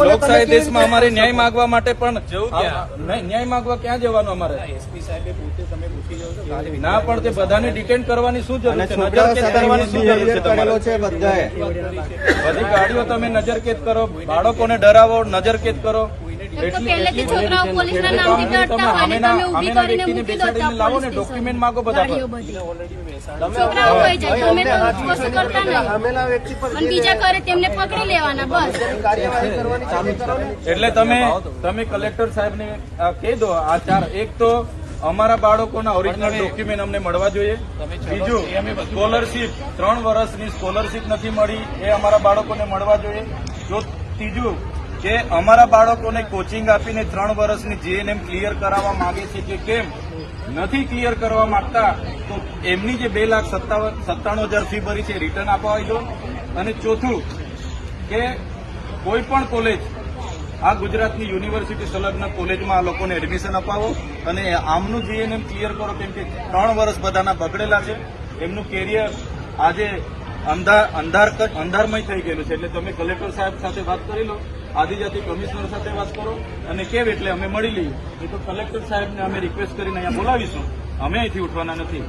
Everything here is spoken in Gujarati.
લોકશાહી દેશમાં અમારે ન્યાય માંગવા માટે પણ જવું ન્યાય માંગવા ક્યાં જવાનું અમારે? એસપી સાહેબે પોતે તમે પૂછી જાઓ ના પણ તે બધાને ડિટેન કરવાની શું જરૂર છે? નજરકેદ કરવાની શું જરૂર છે બધી ગાડીઓ તમે નજરકેદ કરો બાળકોને ડરાવો નજરકેદ કરો. પહેલેથી છોકરાઓ પોલીસના નામથી ડરતા હોય ને તમે ઊભી કરીને મૂકી દો ત્યાં લાવો ને ડોક્યુમેન્ટ માંગો બધા છોકરાઓ જાય તમે તો કશું કરતા નહીં. બીજા કરે તેમને પકડી લેવાના બસ. એટલે તમે તમે કલેક્ટર સાહેબને કહી દો આ ચાર. એક તો અમારા બાળકોના ઓરિજિનલ ડોક્યુમેન્ટ અમને મળવા જોઈએ. બીજું સ્કોલરશીપ ત્રણ વર્ષની સ્કોલરશીપ નથી મળી. એ અમારા બાળકોને મળવા જોઈએ. જો ત્રીજું કે અમારા બાળકોને કોચિંગ આપીને ત્રણ વર્ષની જીએનએમ ક્લિયર કરાવવા માંગે છે કે કેમ? નથી ક્લિયર કરવા માંગતા, તો એમની જે બે લાખ સત્તાણું હજાર ફી ભરી છે રિટર્ન આપવા દો અને ચોથું, કે કોઈ પણ કોલેજ આ ગુજરાતની યુનિવર્સિટી સંલગ્ન કોલેજમાં આ લોકોને એડમિશન અપાવો અને આમનું જીએનએમ ક્લિયર કરો, કેમ કે ત્રણ વર્ષ બધાના બગડેલા છે. એમનું કેરિયર આજે અંધાર અંધારમય થઈ ગયેલું છે. એટલે તમે કલેક્ટર સાહેબ સાથે વાત કરી લો, આદિજાતિ કમિશનર સાથે વાત કરો, અને કેવ એટલે અમે મળી લઈએ. એ તો કલેક્ટર સાહેબને અમે રિક્વેસ્ટ કરીને અહીંયા બોલાવીશું. અમે અહીંથી ઉઠવાના નથી.